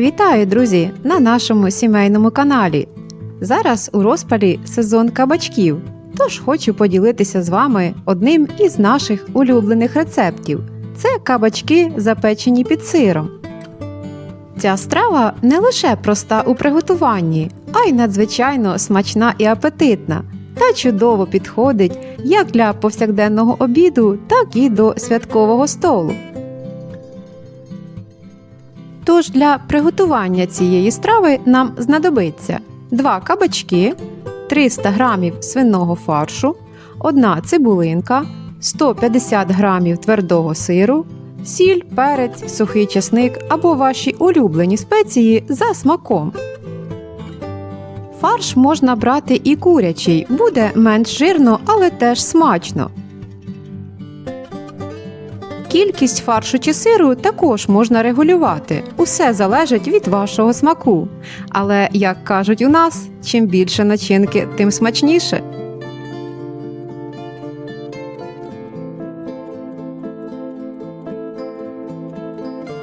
Вітаю, друзі, на нашому сімейному каналі. Зараз у розпалі сезон кабачків, тож хочу поділитися з вами одним із наших улюблених рецептів. Це кабачки, запечені під сиром. Ця страва не лише проста у приготуванні, а й надзвичайно смачна і апетитна, та чудово підходить як для повсякденного обіду, так і до святкового столу. Тож для приготування цієї страви нам знадобиться 2 кабачки, 300 г свиного фаршу, 1 цибулинка, 150 г твердого сиру, сіль, перець, сухий часник або ваші улюблені спеції за смаком. Фарш можна брати і курячий, буде менш жирно, але теж смачно. Кількість фаршу чи сиру також можна регулювати. Усе залежить від вашого смаку. Але, як кажуть у нас, чим більше начинки, тим смачніше.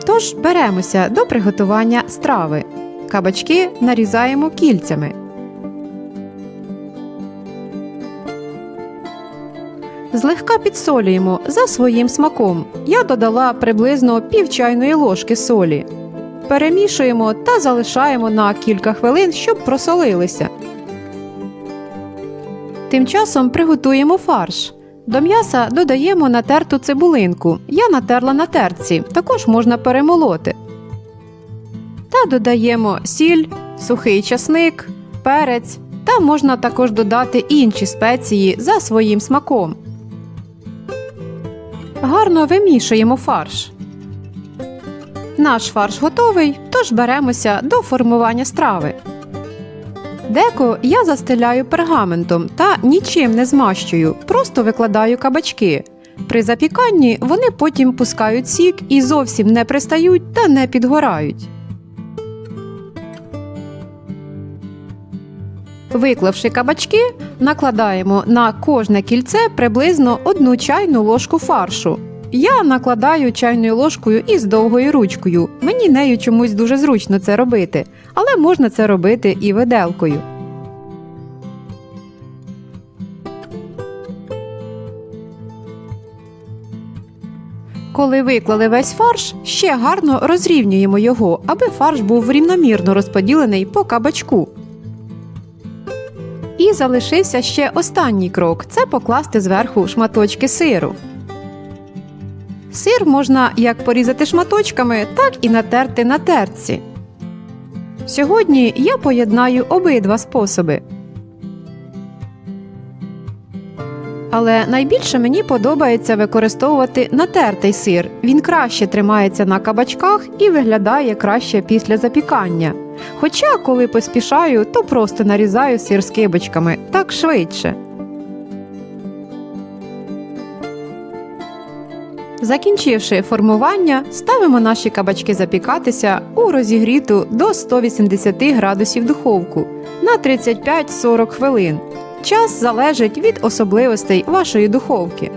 Тож беремося до приготування страви. Кабачки нарізаємо кільцями. Злегка підсолюємо за своїм смаком. Я додала приблизно пів чайної ложки солі. Перемішуємо та залишаємо на кілька хвилин, щоб просолилися. Тим часом приготуємо фарш. До м'яса додаємо натерту цибулинку. Я натерла на терці, також можна перемолоти. Та додаємо сіль, сухий часник, перець та можна також додати інші спеції за своїм смаком. Гарно вимішуємо фарш. Наш фарш готовий, тож беремося до формування страви. Деко я застеляю пергаментом та нічим не змащую, просто викладаю кабачки. При запіканні вони потім пускають сік і зовсім не пристають та не підгорають. Виклавши кабачки, накладаємо на кожне кільце приблизно одну чайну ложку фаршу. Я накладаю чайною ложкою із довгою ручкою. Мені нею чомусь дуже зручно це робити, але можна це робити і виделкою. Коли виклали весь фарш, ще гарно розрівнюємо його, аби фарш був рівномірно розподілений по кабачку. І залишився ще останній крок це покласти зверху шматочки сиру. Сир можна як порізати шматочками, так і натерти на терці. Сьогодні я поєднаю обидва способи. Але найбільше мені подобається використовувати натертий сир. Він краще тримається на кабачках і виглядає краще після запікання. Хоча, коли поспішаю, то просто нарізаю сир скибочками так швидше. Закінчивши формування, ставимо наші кабачки запікатися у розігріту до 180 градусів духовку на 35-40 хвилин. Час залежить від особливостей вашої духовки.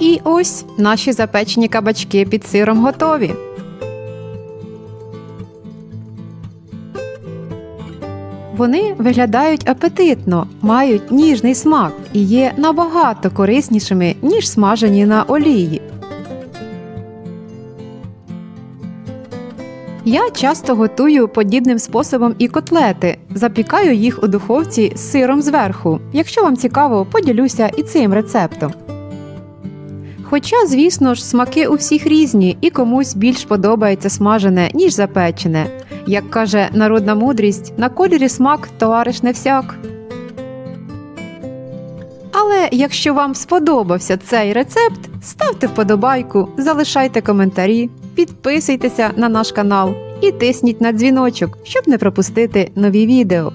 І ось наші запечені кабачки під сиром готові. Вони виглядають апетитно, мають ніжний смак і є набагато кориснішими, ніж смажені на олії. Я часто готую подібним способом і котлети. Запікаю їх у духовці з сиром зверху. Якщо вам цікаво, поділюся і цим рецептом. Хоча, звісно ж, смаки у всіх різні і комусь більш подобається смажене, ніж запечене. Як каже народна мудрість, на кольорі смак товариш не всяк. Але якщо вам сподобався цей рецепт, ставте вподобайку, залишайте коментарі, підписуйтеся на наш канал і тисніть на дзвіночок, щоб не пропустити нові відео.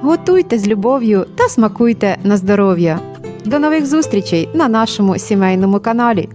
Готуйте з любов'ю та смакуйте на здоров'я. До нових зустрічей на нашому сімейному каналі.